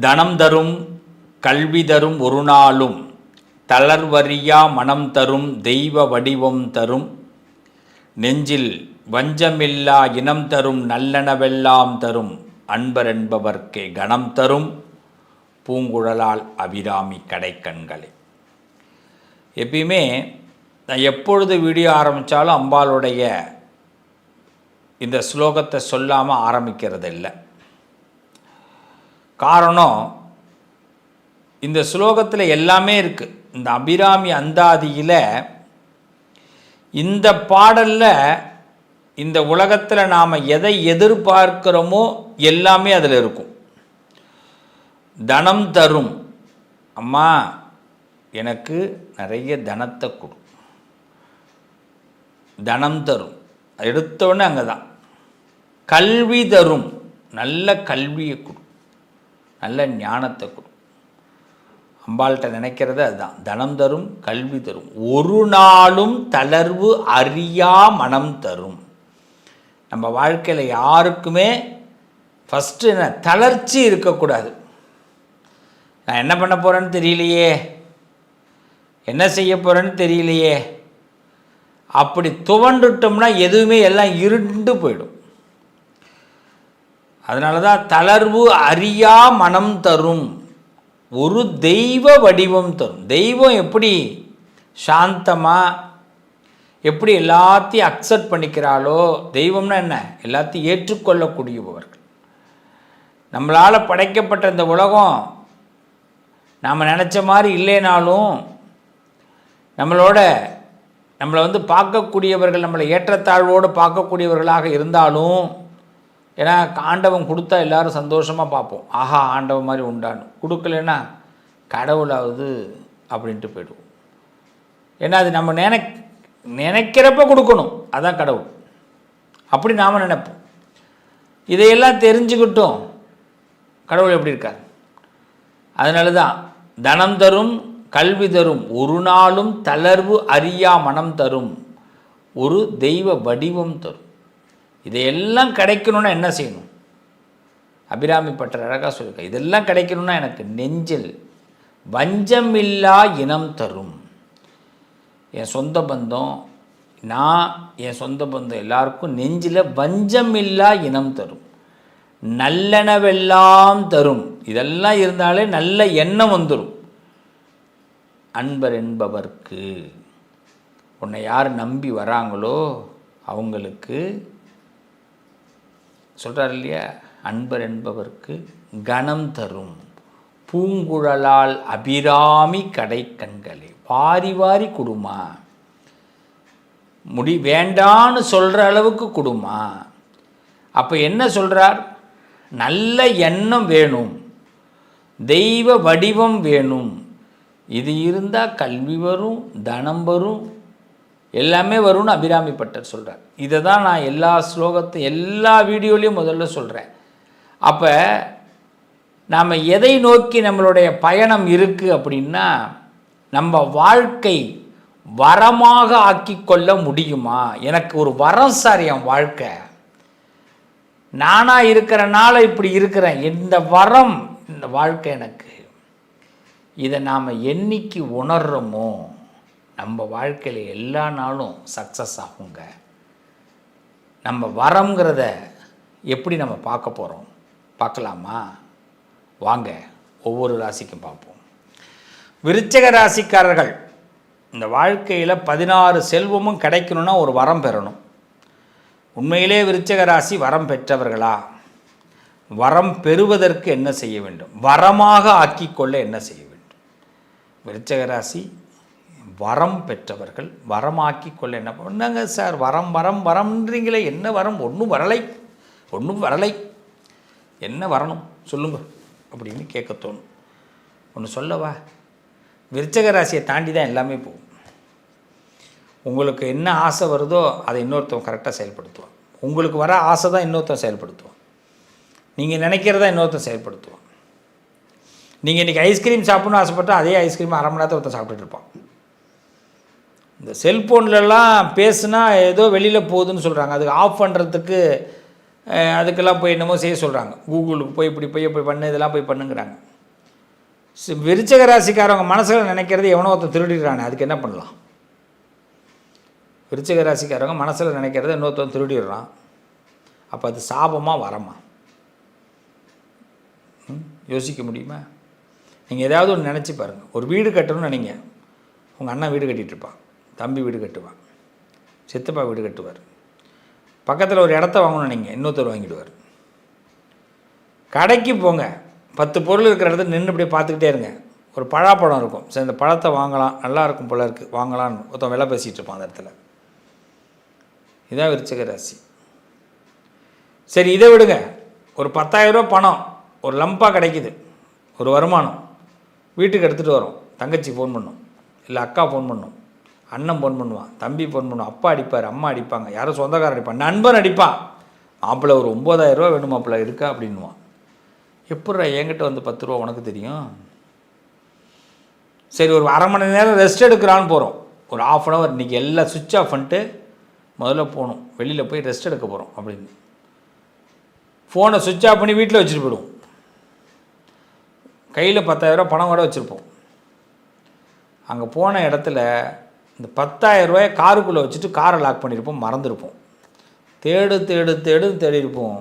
தனம் தரும் கல்வி தரும் ஒரு நாளும் தளர்வறியா மனம் தரும் தெய்வ வடிவம் தரும். நெஞ்சில் வஞ்சமில்லா இனம் தரும் நல்லனவெல்லாம் தரும். அன்பர் என்பவர்க்கே கணம் தரும். பூங்குழலால் அபிராமி கடைக்கண்களே. எப்பயுமே நான் எப்பொழுது வீடியோ ஆரம்பித்தாலும் அம்பாளுடைய இந்த ஸ்லோகத்தை சொல்லாமல் ஆரம்பிக்கிறது இல்லை காரணம் இந்த ஸ்லோகத்தில் எல்லாமே இருக்குது இந்த அபிராமி அந்தாதியில் இந்த பாடலில் இந்த உலகத்தில் நாம் எதை எதிர்பார்க்கிறோமோ எல்லாமே அதில் இருக்கும். தனம் தரும். அம்மா எனக்கு நிறைய தனத்தை கொடு. தனம் தரும். எடுத்தோடனே அங்கே தான் கல்வி தரும். நல்ல கல்வியை கொடு. நல்ல ஞானத்தை கொடு. அம்பாள்கிட்ட நினைக்கிறது அதுதான். தனம் தரும் கல்வி தரும். ஒரு நாளும் தளர்வு அறியா மனம் தரும். நம்ம வாழ்க்கையில் யாருக்குமே ஃபஸ்ட்டு என்ன? தளர்ச்சி இருக்கக்கூடாது. நான் என்ன பண்ண போகிறேன்னு தெரியலையே. என்ன செய்ய போகிறேன்னு தெரியலையே. அப்படி துவண்டுட்டோம்னா எதுவுமே எல்லாம் இருண்டு போயிடும். அதனால தான் தளர்வு அறியா மனம் தரும். ஒரு தெய்வ வடிவம் தரும். தெய்வம் எப்படி சாந்தமாக எப்படி எல்லாத்தையும் அக்செப்ட் பண்ணிக்கிறாளோ தெய்வம்னா என்ன? எல்லாத்தையும் ஏற்றுக்கொள்ளக்கூடியவர்கள். நம்மளால் படைக்கப்பட்ட இந்த உலகம் நாம் நினச்ச மாதிரி இல்லைனாலும் நம்மளோட நம்மளை வந்து பார்க்கக்கூடியவர்கள் நம்மளை ஏற்றத்தாழ்வோடு பார்க்கக்கூடியவர்களாக இருந்தாலும் ஏன்னா ஆண்டவன் கொடுத்தா எல்லாரும் சந்தோஷமாக பார்ப்போம். ஆஹா ஆண்டவன் மாதிரி உண்டான்னு கொடுக்கலன்னா கடவுளாவது அப்படின்ட்டு போயிடுவோம். ஏன்னா அது நம்ம நினை நினைக்கிறப்ப கொடுக்கணும். அதான் கடவுள். அப்படி நாம் நினைப்போம். இதையெல்லாம் தெரிஞ்சுக்கிட்டோம். கடவுள் எப்படி இருக்கார்? அதனால தான் தனம் தரும் கல்வி தரும் ஒரு நாளும் தளர்வு அறியா மனம் தரும். ஒரு தெய்வ வடிவம் தரும். இதையெல்லாம் கிடைக்கணும்னா என்ன செய்யணும்? அபிராமி பட்டர் அழகாக சொல்லியிருக்க இதெல்லாம் கிடைக்கணும்னா எனக்கு நெஞ்சில் வஞ்சமில்லா இனம் தரும். என் சொந்த பந்தம் நான் என் சொந்த பந்தம் எல்லாருக்கும் நெஞ்சில் வஞ்சமில்லா இனம் தரும். நல்லெனவெல்லாம் தரும். இதெல்லாம் இருந்தாலே நல்ல எண்ணம் வந்துடும் அன்பர் என்பவர்க்கு உன்னை யார் நம்பி வராங்களோ அவங்களுக்கு சொல்கிறார் இல்லையா? அன்பர் என்பவருக்கு கணம் தரும். பூங்குழலால் அபிராமி கடைக்கண்களே வாரி வாரி கொடுமா. முடி வேண்டான்னு சொல்கிற அளவுக்கு கொடுமா. அப்போ என்ன சொல்கிறார் நல்ல எண்ணம் வேணும். தெய்வ வடிவம் வேணும். இது இருந்தால் கல்வி வரும் தனம் வரும் எல்லாமே வரும்னு அபிராமி பட்டர் சொல்கிறார் இதை தான் நான் எல்லா ஸ்லோகத்தை எல்லா வீடியோலையும் முதல்ல சொல்கிறேன் அப்போ நாம் எதை நோக்கி நம்மளுடைய பயணம் இருக்குது அப்படின்னா நம்ம வாழ்க்கை வரமாக ஆக்கிக்கொள்ள முடியுமா? எனக்கு ஒரு வரம் சார் என் வாழ்க்கை. நானாக இருக்கிறனால இப்படி இருக்கிறேன். இந்த வரம் இந்த வாழ்க்கை எனக்கு. இதை நாம் என்னைக்கு உணர்றோமோ நம்ம வாழ்க்கையில் எல்லா நாளும் சக்ஸஸ் ஆகுங்க. நம்ம வரங்கிறத எப்படி நம்ம பார்க்க போகிறோம் பார்க்கலாமா? வாங்க ஒவ்வொரு ராசிக்கும் பார்ப்போம். விருச்சக ராசிக்காரர்கள் இந்த வாழ்க்கையில் பதினாறு செல்வமும் கிடைக்கணும்னா ஒரு வரம் பெறணும். உண்மையிலே விருச்சக ராசி வரம் பெற்றவர்களா? வரம் பெறுவதற்கு என்ன செய்ய வேண்டும்? வரமாக ஆக்கிக்கொள்ள என்ன செய்ய வேண்டும்? விருச்சக ராசி வரம் பெற்றவர்கள் வரமாக்கி கொள்ள என்ன பண்ணாங்க சார் வரம் வரம் வரம்ன்றீங்களே என்ன வரம்? ஒன்றும் வரலை. ஒன்றும் வரலை. என்ன வரணும்? சொல்லுங்க. அப்படின்னு கேட்க தோணும். ஒன்று சொல்லவா? விருச்சக ராசியை தாண்டி தான் எல்லாமே போகும். உங்களுக்கு என்ன ஆசை வருதோ அதை இன்னொருத்தவன் கரெக்டாக செயல்படுத்துவான். உங்களுக்கு வர ஆசை தான் இன்னொருத்தன் செயல்படுத்துவான். நீங்கள் நினைக்கிறதா இன்னொருத்தன் செயல்படுத்துவான். நீங்கள் இன்றைக்கி ஐஸ்கிரீம் சாப்பிட்ணும்னு ஆசைப்பட்டால் அதே ஐஸ்கிரீம் அரை மணி நேரத்தை ஒருத்தன் சாப்பிட்டுட்டு இருப்பான். இந்த செல்ஃபோன்லலாம் பேசுனா ஏதோ வெளியில் போகுதுன்னு சொல்கிறாங்க அதுக்கு ஆஃப் பண்ணுறதுக்கு அதுக்கெல்லாம் போய் என்னமோ செய்ய சொல்கிறாங்க கூகுளுக்கு போய் இப்படி போய் இப்படி பண்ணு இதெல்லாம் போய் பண்ணுங்கிறாங்க. விருச்சக ராசிக்காரவங்க மனசில் நினைக்கிறது எவனோ ஒருத்தன் திருடிடுறானே அதுக்கு என்ன பண்ணலாம்? விருச்சக ராசிக்காரவங்க மனசில் நினைக்கிறத இன்னொருத்தன் திருடிடுறான். அப்போ அது சாபமாக வரமா? ம்? யோசிக்க முடியுமா? நீங்கள் ஏதாவது ஒன்று நினச்சி பாருங்கள் ஒரு வீடு கட்டணும்னு நினைங்க. உங்கள் அண்ணன் வீடு கட்டிகிட்ருப்பான் இருப்பான். தம்பி வீடு கட்டுவான். சித்தப்பா வீடு கட்டுவார். பக்கத்தில் ஒரு இடத்த வாங்கணும் நீங்கள் இன்னொருத்தர் வாங்கிடுவார். கடைக்கு போங்க பத்து பொருள் இருக்கிற இடத்துல நின்று அப்படியே பார்த்துக்கிட்டே இருங்க. ஒரு பழாப்பழம் இருக்கும். சரி இந்த பழத்தை வாங்கலாம் நல்லா இருக்கும் போல இருக்குது வாங்கலாம்னு ஒருத்தன் விலை பேசிகிட்டு இருப்பான் அந்த இடத்துல. இதான் விருச்சக ராசி. சரி இதை விடுங்க. ஒரு பத்தாயிரரூபா பணம் ஒரு லம்பாக கிடைக்குது ஒரு வருமானம். வீட்டுக்கு எடுத்துகிட்டு வரோம். தங்கச்சி ஃபோன் பண்ணும். இல்லை அக்கா ஃபோன் பண்ணும். அண்ணன் ஃபோன் பண்ணுவான் தம்பி ஃபோன் பண்ணுவான் அப்பா அடிப்பார் அம்மா அடிப்பாங்க யாரும் சொந்தக்காரர் அடிப்பான் நண்பன் அடிப்பான் மாப்பிள்ளை ஒரு 9000 ரூபா வேணும் மாப்பிள்ளை இருக்கா அப்படின்னுவான். எப்பட்றா என்கிட்ட வந்து பத்து ரூபா உனக்கு தெரியும்? சரி ஒரு அரை மணி நேரம் ரெஸ்ட் எடுக்கிறான்னு போகிறோம் ஒரு ஆஃப் அன் ஹவர் இன்றைக்கி எல்லாம் சுவிட்ச் ஆஃப் பண்ணிட்டு முதல்ல போகணும். வெளியில் போய் ரெஸ்ட் எடுக்க போகிறோம் அப்படின்னு. ஃபோனை சுவிட்ச் ஆஃப் பண்ணி வீட்டில் வச்சுட்டு போயிடுவோம். கையில் பத்தாயிரரூபா பணம் கூட வச்சுருப்போம். அங்கே போன இடத்துல இந்த 10000 ரூபாயை காருக்குள்ளே வச்சுட்டு காரை லாக் பண்ணியிருப்போம் மறந்துருப்போம். தேடு தேடு தேடு தேடிருப்போம்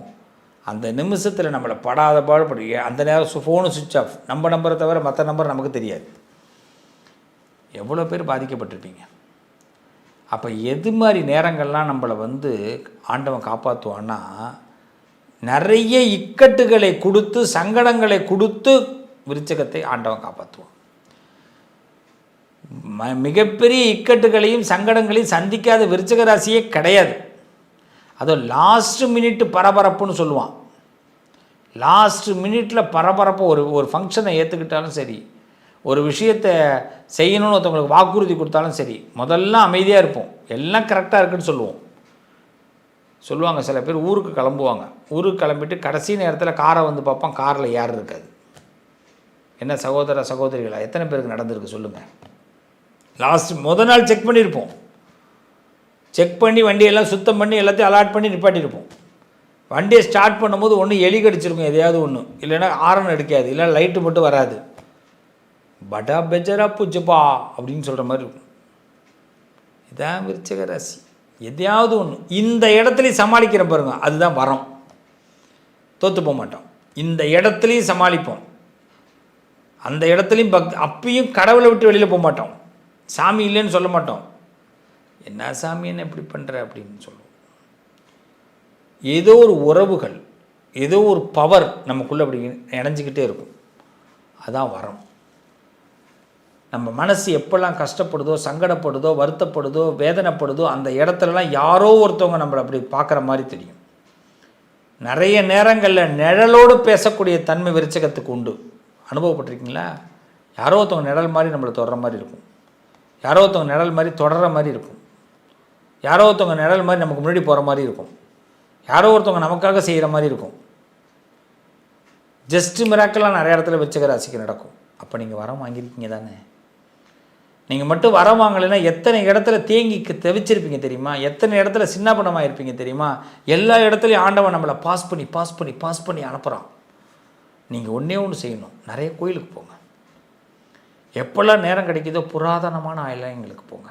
அந்த நிமிஷத்தில் நம்மளை படாத பாடுபடி அந்த நேரம் ஃபோனு சுவிட்ச் ஆஃப் நம்ம நம்பரை தவிர மற்ற நம்பர் நமக்கு தெரியாது. எவ்வளோ பேர் பாதிக்கப்பட்டிருப்பீங்க. அப்போ எது மாதிரி நேரங்கள்லாம் நம்மளை வந்து ஆண்டவன் காப்பாற்றுவான்னா நிறைய இக்கட்டுகளை கொடுத்து சங்கடங்களை கொடுத்து விருச்சகத்தை ஆண்டவன் காப்பாற்றுவான் ம- மிகப்பெரிய இக்கட்டுகளையும் சங்கடங்களையும் சந்திக்காத விருச்சக ராசியே கிடையாது. அதுவும் லாஸ்ட்டு மினிட் பரபரப்புன்னு சொல்லுவான். லாஸ்ட்டு மினிட்ல பரபரப்பு ஒரு ஒரு ஃபங்க்ஷனை ஏற்றுக்கிட்டாலும் சரி ஒரு விஷயத்தை செய்யணும்னு ஒருத்தவங்களுக்கு வாக்குறுதி கொடுத்தாலும் சரி முதல்ல அமைதியாக இருப்போம். எல்லாம் கரெக்டாக இருக்குன்னு சொல்லுவோம். சொல்லுவாங்க சில பேர் ஊருக்கு கிளம்புவாங்க. ஊருக்கு கிளம்பிட்டு கடைசி நேரத்தில் காரை வந்து பார்ப்பான் காரில் யார் இருக்காது. என்ன சகோதர சகோதரிகளா எத்தனை பேருக்கு நடந்திருக்கு சொல்லுங்கள் லாஸ்ட் முத நாள் செக் பண்ணியிருப்போம். செக் பண்ணி வண்டியெல்லாம் சுத்தம் பண்ணி எல்லாத்தையும் அலாட் பண்ணி நிப்பாட்டியிருப்போம். வண்டியை ஸ்டார்ட் பண்ணும்போது ஒன்று எலி கடிச்சிருக்கும் எதையாவது ஒன்று இல்லைன்னா ஆரன் அடிக்காது இல்லை லைட்டு மட்டும் வராது. படா பெஜரா பூச்சப்பா அப்படின்னு சொல்கிற மாதிரி இருக்கும். இதான் விருச்சக ராசி. எதையாவது ஒன்று இந்த இடத்துலையும் சமாளிக்கிற பாருங்க அதுதான் வரம். தோற்று போக மாட்டோம். இந்த இடத்துலையும் சமாளிப்போம். அந்த இடத்துலையும் பக் அப்பயும் கடவுளை விட்டு வெளியில் போக மாட்டோம். சாமி இல்லைன்னு சொல்ல மாட்டோம். என்ன சாமி என்ன இப்படி பண்ணுற அப்படின்னு சொல்லுவோம். ஏதோ ஒரு உறவுகள் ஏதோ ஒரு பவர் நமக்குள்ளே அப்படி இணைஞ்சிக்கிட்டே இருக்கும். அதான் வரம். நம்ம மனசு எப்பெல்லாம் கஷ்டப்படுதோ சங்கடப்படுதோ வருத்தப்படுதோ வேதனைப்படுதோ அந்த இடத்துலலாம் யாரோ ஒருத்தவங்க நம்மளை அப்படி பார்க்குற மாதிரி தெரியும். நிறைய நேரங்களில் நிழலோடு பேசக்கூடிய தன்மை விருச்சகத்துக்கு உண்டு. அனுபவப்பட்டிருக்கீங்களா? யாரோ ஒருத்தவங்க நிழல் மாதிரி நம்மளை தொடர மாதிரி இருக்கும். யாரோ ஒருத்தவங்க நிழல் மாதிரி தொடர மாதிரி இருக்கும். யாரோ ஒருத்தவங்க நிழல் மாதிரி நமக்கு முன்னாடி போகிற மாதிரி இருக்கும். யாரோ ஒருத்தவங்க நமக்காக செய்கிற மாதிரி இருக்கும். ஜஸ்ட்டு மிராக்கெல்லாம் நிறைய இடத்துல வச்சுக்க ராசிக்கு நடக்கும். அப்போ நீங்கள் வரம் வாங்கியிருக்கீங்க தானே? நீங்கள் மட்டும் வரம் வாங்கலைன்னா எத்தனை இடத்துல தேங்கி தெவிச்சிருப்பீங்க தவிச்சிருப்பீங்க தெரியுமா? எத்தனை இடத்துல சின்ன இருப்பீங்க தெரியுமா? எல்லா இடத்துலையும் ஆண்டவன் நம்மளை பாஸ் பண்ணி பாஸ் பண்ணி பாஸ் பண்ணி அனுப்புகிறான் நீங்கள் ஒன்றே ஒன்று செய்யணும். நிறைய கோயிலுக்கு போங்க. எப்போல்லாம் நேரம் கிடைக்குதோ புராதனமான ஆலயங்களுக்கு போங்க.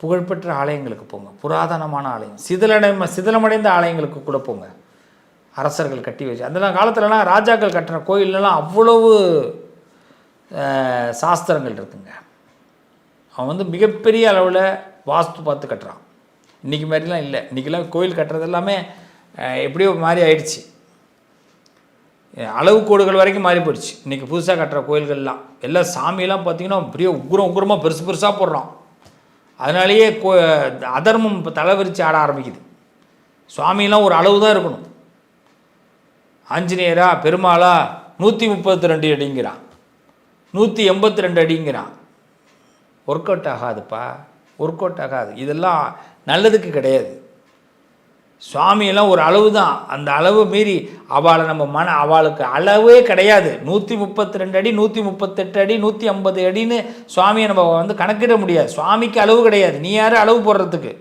புகழ்பெற்ற ஆலயங்களுக்கு போங்க. புராதனமான ஆலயம். சிதிலடை சிதிலமடைந்த ஆலயங்களுக்கு கூட போங்க. அரசர்கள் கட்டி வச்சு. அந்த காலத்துலலாம் ராஜாக்கள் கட்டின கோயிலெலாம் அவ்வளவு சாஸ்திரங்கள் இருக்குங்க. அவன் வந்து மிகப்பெரிய அளவில் வாஸ்து பார்த்து கட்டுறான். இன்றைக்கி மாதிரிலாம் இல்லை. இன்றைக்கெல்லாம் கோயில் கட்டுறது எல்லாமே எப்படியோ மாதிரி ஆயிடுச்சு. அளவுக்கோடுகள் வரைக்கும் மாறி போயிடுச்சு. இன்றைக்கி புதுசாக கட்டுற கோயில்கள்லாம். எல்லாம் சாமியெல்லாம் பார்த்திங்கன்னா பெரிய உக்ரம் உக்ரமாக பெருசு பெருசாக போடுறான். அதனாலேயே கோ அதர்மம் இப்போ தலைவிரிச்சு ஆட ஆரம்பிக்குது. சுவாமியெல்லாம் ஒரு அளவு தான் இருக்கணும். ஆஞ்சநேயரா பெருமாளா நூற்றி முப்பத்தி ரெண்டு அடிங்கிறான். நூற்றி எண்பத்தி ரெண்டு அடிங்கிறான். ஒர்க் அவுட் ஆகாதுப்பா. ஒர்க் அவுட் ஆகாது. இதெல்லாம் நல்லதுக்கு கிடையாது. சுவாமியெல்லாம் ஒரு அளவு தான் அந்த அளவு மீறி அவளை நம்ம மன அவளுக்கு அளவே கிடையாது. நூற்றி முப்பத்தி ரெண்டு அடி நூற்றி முப்பத்தெட்டு அடி நூற்றி ஐம்பது அடின்னு சுவாமியை நம்ம வந்து கணக்கிட முடியாது. சுவாமிக்கு அளவு கிடையாது. நீ யார்? அளவு போடுறதுக்கு.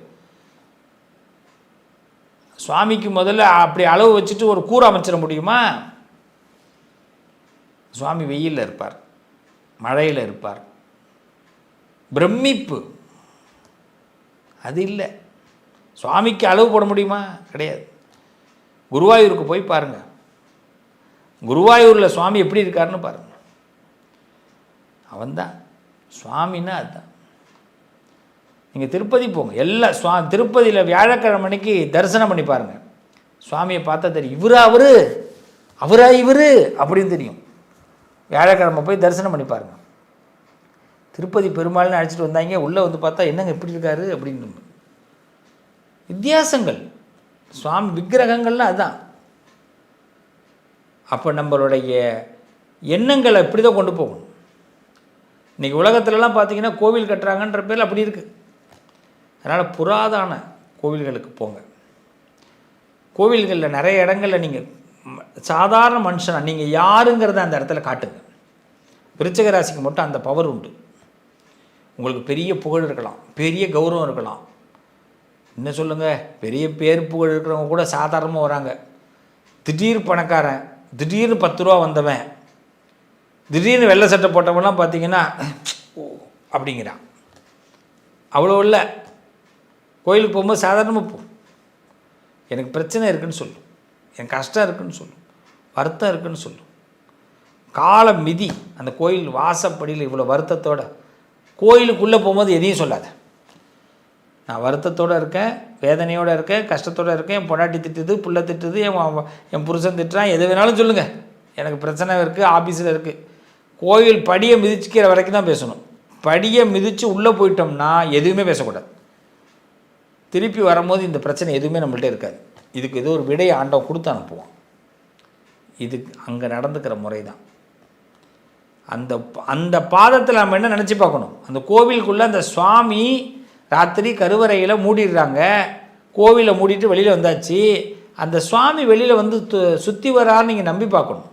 சுவாமிக்கு முதல்ல அப்படி அளவு வச்சுட்டு ஒரு கூரை அமைச்சிட முடியுமா? சுவாமி வெயிலில் இருப்பார். மழையில் இருப்பார். பிரமிப்பு. அது இல்லை. சுவாமிக்கு அளவு போட முடியுமா? கிடையாது. குருவாயூருக்கு போய் பாருங்கள் குருவாயூரில் சுவாமி எப்படி இருக்காருன்னு பாருங்கள் அவன்தான். சுவாமின்னா அதுதான் நீங்கள் திருப்பதி போங்க. எல்லா சுவா திருப்பதியில் வியாழக்கிழமை அன்னைக்கு தரிசனம் பண்ணி பாருங்கள் சுவாமியை பார்த்தா தெரியும். இவரா அவரு? அவரா இவர்? அப்படின்னு தெரியும். வியாழக்கிழமை போய் தரிசனம் பண்ணி பாருங்கள் திருப்பதி பெருமாள்னு அழைச்சிட்டு வந்தாங்க. உள்ளே வந்து பார்த்தா என்னங்க எப்படி இருக்காரு? அப்படின்னு வித்தியாசங்கள். சுவாமி விக்கிரகங்கள்லாம் அதுதான் அப்போ நம்மளுடைய எண்ணங்களை இப்படி தான் கொண்டு போகணும். இன்றைக்கி உலகத்துலலாம் பார்த்தீங்கன்னா கோவில் கட்டுறாங்கன்ற பேர் அப்படி இருக்குது அதனால் புராதான கோவில்களுக்கு போங்க. கோவில்களில் நிறைய இடங்களில் நீங்கள் சாதாரண மனுஷனாக நீங்கள் யாருங்கிறத அந்த இடத்துல காட்டுங்க. விருச்சக ராசிக்கு மட்டும் அந்த பவர் உண்டு. உங்களுக்கு பெரிய புகழ் இருக்கலாம் பெரிய கௌரவம் இருக்கலாம். என்ன சொல்லுங்கள் பெரிய பேர் புகழ் இருக்கிறவங்க கூட சாதாரணமாக வராங்க. திடீர் பணக்காரன் திடீர்னு பத்து ரூபா வந்தவன் திடீர்னு வெள்ளை சட்டை போட்டவெல்லாம் பார்த்தீங்கன்னா ஓ அப்படிங்கிறான். அவ்வளோ இல்லை. கோயிலுக்கு போகும்போது சாதாரணமாக போ. எனக்கு பிரச்சனை இருக்குதுன்னு சொல்லும் எனக்கு கஷ்டம் இருக்குன்னு சொல்லும் வருத்தம் இருக்குன்னு சொல்லும் கால மிதி அந்த கோயில் வாசப்படியில் இவ்வளோ வருத்தத்தோட கோயிலுக்குள்ளே போகும்போது எதையும் சொல்லாது. நான் வருத்தத்தோடு இருக்கேன் வேதனையோடு இருக்கேன் கஷ்டத்தோடு இருக்கேன் என் பொண்டாட்டி திட்டுது புள்ள திட்டுது என் என் புருஷன் திட்டுறான் எது வேணாலும் சொல்லுங்கள் எனக்கு பிரச்சனை இருக்குது ஆஃபீஸில் இருக்குது கோயில் படியை மிதிச்சுக்கிற வரைக்கும் தான் பேசணும். படியை மிதித்து உள்ளே போயிட்டோம்னா எதுவுமே பேசக்கூடாது. திருப்பி வரும்போது இந்த பிரச்சனை எதுவுமே நம்மள்ட்ட இருக்காது. இதுக்கு ஏதோ ஒரு விடையை ஆண்டவன் கொடுத்து அனுப்புவான். இது அங்கே நடந்துக்கிற முறை தான் அந்த அந்த பாதத்தில் நம்ம என்ன நினச்சி பார்க்கணும்? அந்த கோவிலுக்குள்ளே அந்த சுவாமி ராத்திரி கருவறையில் மூடிடுறாங்க. கோவிலை மூடிட்டு வெளியில் வந்தாச்சு. அந்த சுவாமி வெளியில் வந்து சுற்றி வரான்னு நீங்கள் நம்பி பார்க்கணும்.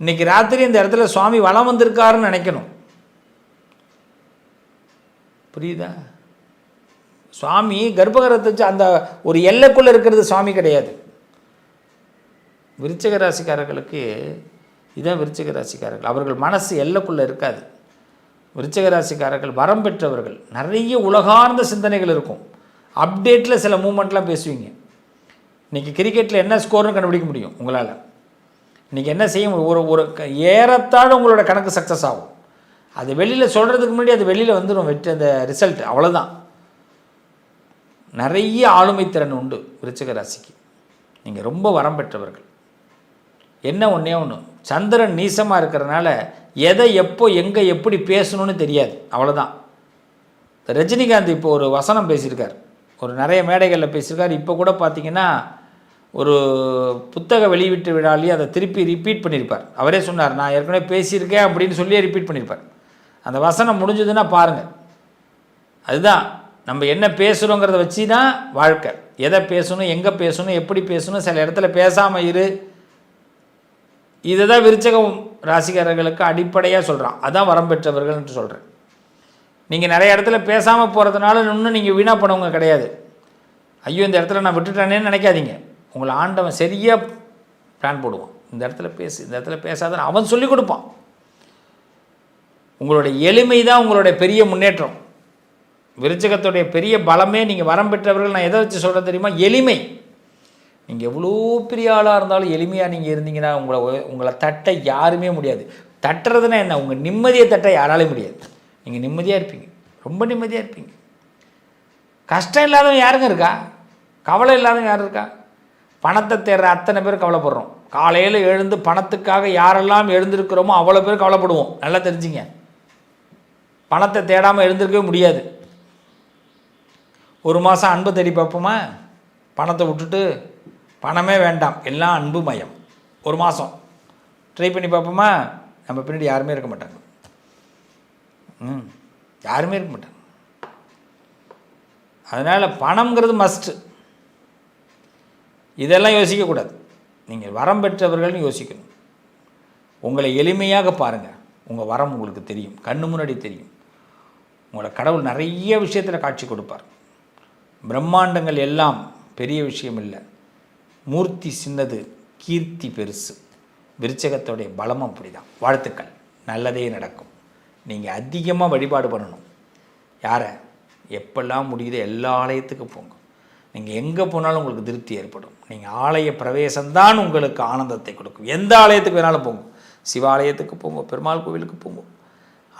இன்னைக்கு ராத்திரி இந்த இடத்துல சுவாமி வலம் வந்திருக்காருன்னு நினைக்கணும். புரியுதா? சுவாமி கர்ப்பகரத்தை வச்சு அந்த ஒரு எல்லைக்குள்ளே இருக்கிறது சுவாமி கிடையாது. விருச்சக ராசிக்காரர்களுக்கு இதான் விருச்சக ராசிக்காரர்கள். அவர்கள் மனசு எல்லைக்குள்ளே இருக்காது. விருச்சகராசிக்காரர்கள் வரம் பெற்றவர்கள் நிறைய உலகார்ந்த சிந்தனைகள் இருக்கும். அப்டேட்டில் சில மூமெண்ட்லாம் பேசுவீங்க. இன்றைக்கி கிரிக்கெட்டில் என்ன ஸ்கோர்னு கண்டுபிடிக்க முடியும் உங்களால்? இன்றைக்கி என்ன செய்ய முடியும் ஒரு ஒரு ஏறத்தாழ உங்களோட கணக்கு சக்ஸஸ் ஆகும். அது வெளியில் சொல்கிறதுக்கு முன்னாடி அது வெளியில் வந்துடும் வெற்றி அந்த ரிசல்ட் அவ்வளோதான் நிறைய ஆளுமை திறன் உண்டு விருச்சக ராசிக்கு நீங்கள் ரொம்ப வரம் பெற்றவர்கள். என்ன ஒன்றே ஒன்று சந்திரன் நீசமாக இருக்கிறனால எதை எப்போ எங்கே எப்படி பேசணும்னு தெரியாது. அவ்வளோதான் ரஜினிகாந்த் இப்போ ஒரு வசனம் பேசியிருக்கார். ஒரு நிறைய மேடைகளில் பேசியிருக்கார். இப்போ கூட பார்த்தீங்கன்னா ஒரு புத்தக வெளியீட்டு விழாலேயே அதை திருப்பி ரிப்பீட் பண்ணியிருப்பார். அவரே சொன்னார் நான் ஏற்கனவே பேசியிருக்கேன் அப்படின்னு சொல்லியே ரிப்பீட் பண்ணியிருப்பார். அந்த வசனம் முடிஞ்சதுன்னா பாருங்கள் அதுதான். நம்ம என்ன பேசுகிறோங்கிறத வச்சு தான் வாழ்க்கை. எதை பேசணும் எங்கே பேசணும் எப்படி பேசணும் சில இடத்துல பேசாமல் இரு. இதை தான் விருச்சகம் ராசிக்காரர்களுக்கு அடிப்படையாக சொல்கிறான் அதான் வரம் பெற்றவர்கள்ன்ட்டு சொல்கிறேன் நீங்கள் நிறைய இடத்துல பேசாமல் போகிறதுனால இன்னும் நீங்கள் வீணாக பண்ணவங்க கிடையாது. ஐயோ இந்த இடத்துல நான் விட்டுட்டேனேன்னு நினைக்காதீங்க. உங்களை ஆண்டவன் சரியாக பிளான் போடுவான். இந்த இடத்துல பேசு இந்த இடத்துல பேசாதன்னு அவன் சொல்லி கொடுப்பான். உங்களுடைய எளிமை தான் உங்களுடைய பெரிய முன்னேற்றம். விருச்சகத்துடைய பெரிய பலமே நீங்கள் வரம் பெற்றவர்கள் நான் எதை வச்சு சொல்கிறேன் தெரியுமா? எளிமை. நீங்கள் எவ்வளோ பெரிய ஆளாக இருந்தாலும் எளிமையாக நீங்கள் இருந்தீங்கன்னா உங்களை உங்களை தட்ட யாருமே முடியாது. தட்டுறதுன்னா என்ன? உங்கள் நிம்மதியை தட்ட யாராலையும் முடியாது. நீங்கள் நிம்மதியாக இருப்பீங்க. ரொம்ப நிம்மதியாக இருப்பீங்க. கஷ்டம் இல்லாதவன் யாருங்க இருக்கா? கவலை இல்லாதவன் யார் இருக்கா? பணத்தை தேடுற அத்தனை பேர் கவலைப்படுறோம். காலையில் எழுந்து பணத்துக்காக யாரெல்லாம் எழுந்திருக்கிறோமோ அவ்வளோ பேர் கவலைப்படுவோம். நல்லா தெரிஞ்சுங்க. பணத்தை தேடாமல் எழுந்திருக்கவே முடியாது. ஒரு மாதம் அன்பை தேடி பார்ப்போமா? பணத்தை விட்டுட்டு பணமே வேண்டாம் எல்லாம் அன்பு மயம் ஒரு மாதம் ட்ரை பண்ணி பார்ப்போமா? நம்ம பின்னாடி யாருமே இருக்க மாட்டாங்க. ம் யாருமே இருக்க மாட்டாங்க. அதனால் பணம்ங்கிறது மஸ்ட்டு இதெல்லாம் யோசிக்கக்கூடாது. நீங்கள் வரம் பெற்றவர்கள்னு யோசிக்கணும். உங்களை எளிமையாக பாருங்கள் உங்கள் வரம் உங்களுக்கு தெரியும். கண்ணு முன்னாடி தெரியும். உங்களை கடவுள் நிறைய விஷயத்தில் காட்சி கொடுப்பார். பிரம்மாண்டங்கள் எல்லாம் பெரிய விஷயம் இல்லை. மூர்த்தி சின்னது கீர்த்தி பெருசு. விருச்சகத்தோடைய அப்படி அப்படிதான். வாழ்த்துக்கள். நல்லதே நடக்கும். நீங்கள் அதிகமாக வழிபாடு பண்ணணும். யாரை? எப்பெல்லாம் முடியுதோ எல்லா ஆலயத்துக்கும் போங்க. நீங்கள் எங்கே போனாலும் உங்களுக்கு திருப்தி ஏற்படும். நீங்கள் ஆலய பிரவேசம்தான் உங்களுக்கு ஆனந்தத்தை கொடுக்கும். எந்த ஆலயத்துக்கு வேணாலும் போங்க. சிவாலயத்துக்கு போங்க பெருமாள் கோவிலுக்கு போங்க.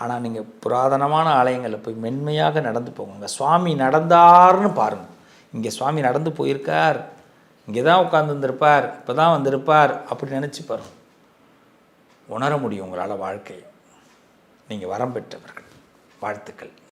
ஆனால் நீங்கள் புராதனமான ஆலயங்களில் போய் மென்மையாக நடந்து போங்க. உங்கள் சுவாமி நடந்தார்னு பாருங்கள் இங்கே சுவாமி நடந்து போயிருக்கார். இங்கே தான் உட்காந்துருந்துருப்பார் இப்போ தான் வந்திருப்பார் அப்படி நினச்சி பாருங்க. உணர முடியும் உங்களால் வாழ்க்கையை. நீங்கள் வரம் பெற்றவர்கள் வாழ்த்துக்கள்.